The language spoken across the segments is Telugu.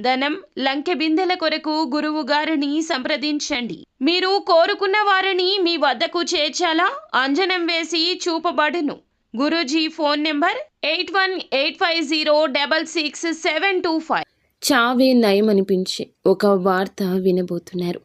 ధనం లంకె బిందెల కొరకు గురువు గారిని సంప్రదించండి. మీరు కోరుకున్న వారిని మీ వద్దకు చేర్చాలా? అంజనం వేసి చూపబడును. Guruji phone number eight one eight five zero double six seven two five. చావే నయమనిపించే ఒక వార్త వినబోతున్నారు.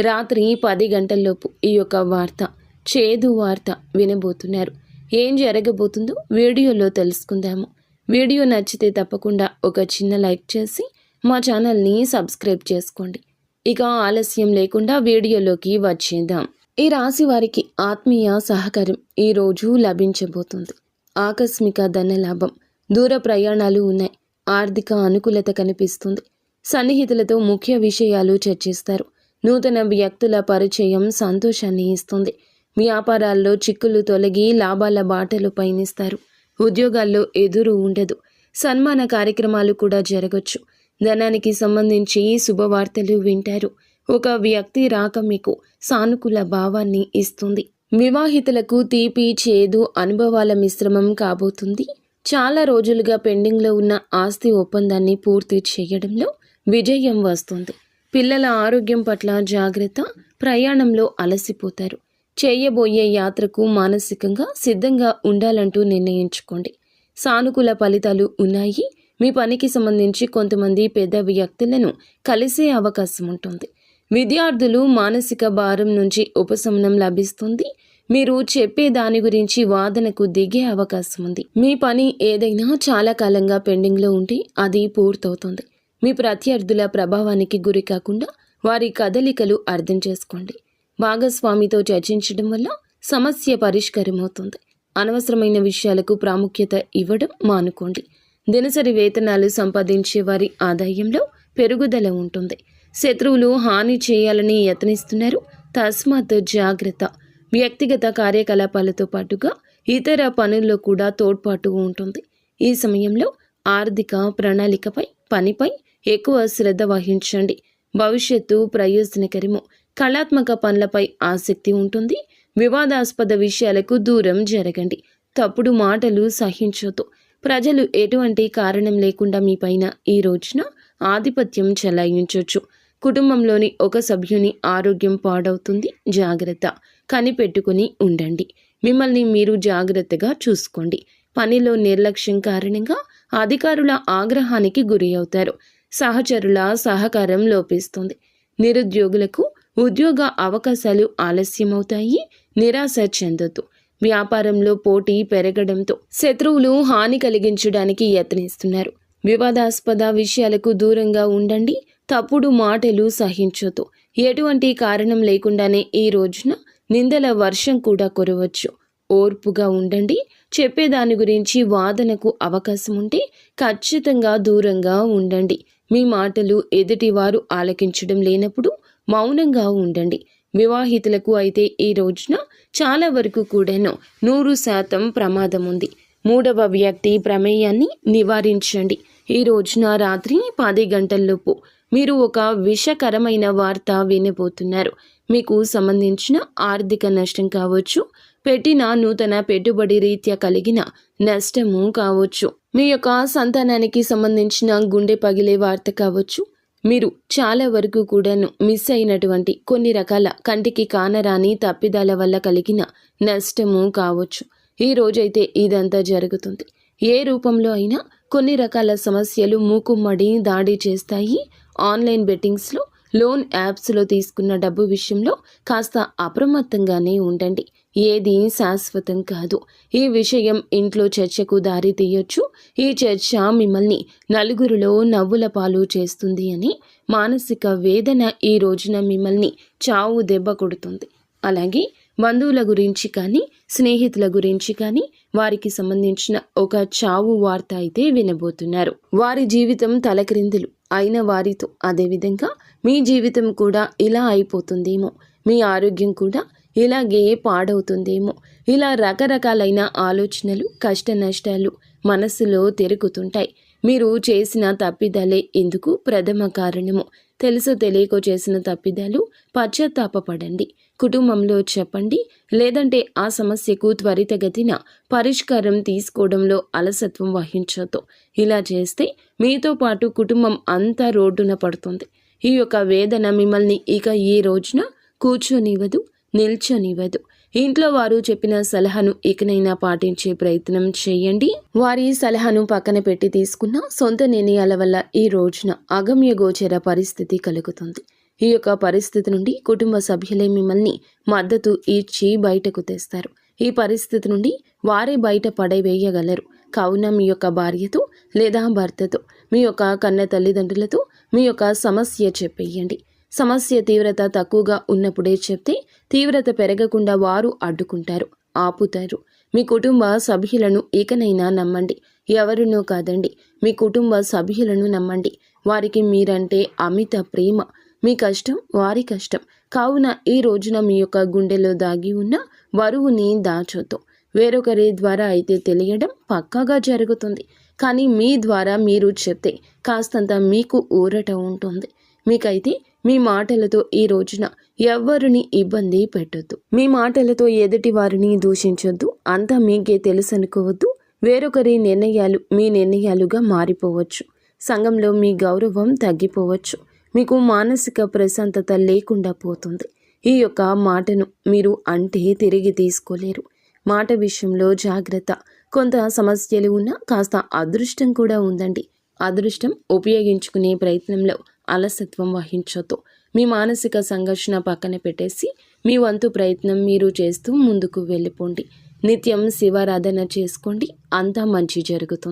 రాత్రి పది గంటల్లోపు ఈ యొక్క వార్త చేదు వార్త వినబోతున్నారు. ఏం జరగబోతుందో వీడియోలో తెలుసుకుందాము. వీడియో నచ్చితే తప్పకుండా ఒక చిన్న లైక్ చేసి మా ఛానల్ని సబ్స్క్రైబ్ చేసుకోండి. ఇక ఆలస్యం లేకుండా వీడియోలోకి వచ్చేద్దాం. ఈ రాశి వారికి ఆత్మీయ సహకారం ఈరోజు లభించబోతుంది. ఆకస్మిక ధనలాభం దూర ప్రయాణాలు ఉన్నాయి. ఆర్థిక అనుకూలత కనిపిస్తుంది. సన్నిహితులతో ముఖ్య విషయాలు చర్చిస్తారు. నూతన వ్యక్తుల పరిచయం సంతోషాన్ని ఇస్తుంది. వ్యాపారాల్లో చిక్కులు తొలగి లాభాల బాటలు పయనిస్తారు. ఉద్యోగాల్లో ఎదురు ఉండదు. సన్మాన కార్యక్రమాలు కూడా జరగచ్చు. ధనానికి సంబంధించి శుభవార్తలు వింటారు. ఒక వ్యక్తి రాక మీకు సానుకూల భావాన్ని ఇస్తుంది. వివాహితులకు తీపి చేదు అనుభవాల మిశ్రమం కాబోతుంది. చాలా రోజులుగా పెండింగ్లో ఉన్న ఆస్తి ఒప్పందాన్ని పూర్తి చేయడంలో విజయం వస్తుంది. పిల్లల ఆరోగ్యం పట్ల జాగ్రత్త ప్రయాణంలో అలసిపోతారు. చేయబోయే యాత్రకు మానసికంగా సిద్ధంగా ఉండాలంటూ నిర్ణయించుకోండి. సానుకూల ఫలితాలు ఉన్నాయి. మీ పనికి సంబంధించి కొంతమంది పెద్ద వ్యక్తులను కలిసే అవకాశం ఉంటుంది. విద్యార్థులు మానసిక భారం నుంచి ఉపశమనం లభిస్తుంది. మీరు చెప్పే దాని గురించి వాదనకు దిగే అవకాశం ఉంది. మీ పని ఏదైనా చాలా కాలంగా పెండింగ్లో ఉంటే అది పూర్తవుతుంది. మీ ప్రత్యర్థుల ప్రభావానికి గురి కాకుండా వారి కదలికలు అర్థం చేసుకోండి. భాగస్వామితో చర్చించడం వల్ల సమస్య పరిష్కారం అవుతుంది అనవసరమైన విషయాలకు ప్రాముఖ్యత ఇవ్వడం మానుకోండి. దినసరి వేతనాలు సంపాదించే వారి ఆదాయంలో పెరుగుదల ఉంటుంది. శత్రువులు హాని చేయాలని యత్నిస్తున్నారు. తస్మాత్ జాగ్రత్త. వ్యక్తిగత కార్యకలాపాలతో పాటుగా ఇతర పనుల్లో కూడా తోడ్పాటు ఉంటుంది. ఈ సమయంలో ఆర్థిక ప్రణాళికపై పనిపై ఎక్కువ శ్రద్ధ వహించండి. భవిష్యత్తు ప్రయోజనకరము. కళాత్మక పనులపై ఆసక్తి ఉంటుంది. వివాదాస్పద విషయాలకు దూరం జరగండి. తప్పుడు మాటలు సహించొద్దు. ప్రజలు ఎటువంటి కారణం లేకుండా మీపైన ఈ రోజున ఆధిపత్యం చెలాయించవచ్చు కుటుంబంలోని ఒక సభ్యుని ఆరోగ్యం పాడవుతుంది. జాగ్రత్త కనిపెట్టుకుని ఉండండి. మిమ్మల్ని మీరు జాగ్రత్తగా చూసుకోండి. పనిలో నిర్లక్ష్యం కారణంగా అధికారుల ఆగ్రహానికి గురి అవుతారు. సహచరుల సహకారం లోపిస్తుంది. నిరుద్యోగులకు ఉద్యోగ అవకాశాలు ఆలస్యమవుతాయి. నిరాశ చెందొద్దు. వ్యాపారంలో పోటీ పెరగడంతో శత్రువులు హాని కలిగించడానికి యత్నిస్తున్నారు. వివాదాస్పద విషయాలకు దూరంగా ఉండండి తప్పుడు మాటలు సహించొద్దు. ఎటువంటి కారణం లేకుండానే ఈ రోజున నిందల వర్షం కూడా కురవచ్చు. ఓర్పుగా ఉండండి చెప్పేదాని గురించి వాదనకు అవకాశం ఉంటే ఖచ్చితంగా దూరంగా ఉండండి. మీ మాటలు ఎదుటివారు ఆలకించడం లేనప్పుడు మౌనంగా ఉండండి. వివాహితులకు అయితే ఈ రోజున చాలా వరకు కూడాను నూరు శాతం ప్రమాదం ఉంది. మూడవ వ్యక్తి ప్రమేయాన్ని నివారించండి. ఈ రోజున రాత్రి పది గంటల్లోపు మీరు ఒక విషకరమైన వార్త వినబోతున్నారు. మీకు సంబంధించిన ఆర్థిక నష్టం కావచ్చు పెట్టిన నూతన పెట్టుబడి రీత్యా కలిగిన నష్టము కావచ్చు మీ యొక్క సంతానానికి సంబంధించిన గుండె పగిలే వార్త కావచ్చు మీరు చాలా వరకు కూడాను మిస్ అయినటువంటి కొన్ని రకాల కంటికి కానరాని తప్పిదాల వల్ల కలిగిన నష్టము కావచ్చు. ఈ రోజైతే ఇదంతా జరుగుతుంది. ఏ రూపంలో అయినా కొన్ని రకాల సమస్యలు మూకుమ్మడి దాడి చేస్తాయి. ఆన్లైన్ బెట్టింగ్స్లో లోన్ యాప్స్లో తీసుకున్న డబ్బు విషయంలో కాస్త అప్రమత్తంగానే ఉండండి. ఏది శాశ్వతం కాదు. ఈ విషయం ఇంట్లో చర్చకు దారి తీయొచ్చు. ఈ చర్చ మిమ్మల్ని నలుగురిలో నవ్వుల పాలు చేస్తుంది అని మానసిక వేదన ఈ రోజున మిమ్మల్ని చావు దెబ్బ కొడుతుంది. అలాగే బంధువుల గురించి కానీ స్నేహితుల గురించి కానీ వారికి సంబంధించిన ఒక చావు వార్త అయితే వినబోతున్నారు. వారి జీవితం తలక్రిందులు అయిన వారితో అదేవిధంగా మీ జీవితం కూడా ఇలా అయిపోతుందేమో. మీ ఆరోగ్యం కూడా ఇలాగే పాడవుతుందేమో. ఇలా రకరకాలైన ఆలోచనలు కష్ట నష్టాలు మనస్సులో తిరుగుతుంటాయి. మీరు చేసిన తప్పిదాలే ఇందుకు ప్రథమ కారణము. తెలుసో తెలియకో చేసిన తప్పిదాలు పశ్చాత్తాపపడండి. కుటుంబంలో చెప్పండి. లేదంటే ఆ సమస్యకు త్వరితగతిన పరిష్కారం తీసుకోవడంలో అలసత్వం వహించొద్దు ఇలా చేస్తే మీతో పాటు కుటుంబం అంతా రోడ్డున పడుతుంది. ఈ యొక్క వేదన మిమ్మల్ని ఇక ఈ రోజున కూర్చొనివ్వదు. నిల్చొనివ్వదు. ఇంట్లో వారు చెప్పిన సలహాను ఇకనైనా పాటించే ప్రయత్నం చేయండి. వారి సలహాను పక్కన పెట్టి తీసుకున్న సొంత నిర్ణయాల వల్ల ఈ రోజున అగమ్య గోచర పరిస్థితి కలుగుతుంది. ఈ యొక్క పరిస్థితి నుండి కుటుంబ సభ్యులే మిమ్మల్ని మద్దతు ఇచ్చి బయటకు తెస్తారు. ఈ పరిస్థితి నుండి వారే బయట పడవేయగలరు. కావున మీ యొక్క భార్యతో లేదా భర్తతో మీ యొక్క కన్న తల్లిదండ్రులతో మీ యొక్క సమస్య చెప్పేయండి. సమస్య తీవ్రత తక్కువగా ఉన్నప్పుడే చెప్తే తీవ్రత పెరగకుండా వారు అడ్డుకుంటారు ఆపుతారు. మీ కుటుంబ సభ్యులను ఇకనైనా నమ్మండి. ఎవరినో కాదండి. మీ కుటుంబ సభ్యులను నమ్మండి. వారికి మీరంటే అమిత ప్రేమ. మీ కష్టం వారి కష్టం. కావున ఈ రోజున మీ యొక్క గుండెలో దాగి ఉన్న బరువుని దాచొద్దు. వేరొకరి ద్వారా అయితే తెలియడం పక్కాగా జరుగుతుంది. కానీ మీ ద్వారా మీరు చెప్తే కాస్తంత మీకు ఊరట ఉంటుంది. మీకైతే మీ మాటలతో ఈ రోజున ఎవ్వరిని ఇబ్బంది పెట్టొద్దు. మీ మాటలతో ఎదుటి వారిని దూషించొద్దు. అంతా మీకే తెలుసు అనుకోవద్దు వేరొకరి నిర్ణయాలు మీ నిర్ణయాలుగా మారిపోవచ్చు. సంఘంలో మీ గౌరవం తగ్గిపోవచ్చు. మీకు మానసిక ప్రశాంతత లేకుండా పోతుంది. ఈ యొక్క మాటను మీరు అంటే తిరిగి తీసుకోలేరు. మాట విషయంలో జాగ్రత్త. కొంత సమస్యలు ఉన్నా కాస్త అదృష్టం కూడా ఉందండి. అదృష్టం ఉపయోగించుకునే ప్రయత్నంలో అలసత్వం వహించొద్దు. మీ మానసిక సంఘర్షణ పక్కన పెట్టేసి మీ వంతు ప్రయత్నం మీరు చేస్తూ ముందుకు వెళ్ళిపోండి. నిత్యం శివారాధన చేసుకోండి. అంతా మంచి జరుగుతుంది.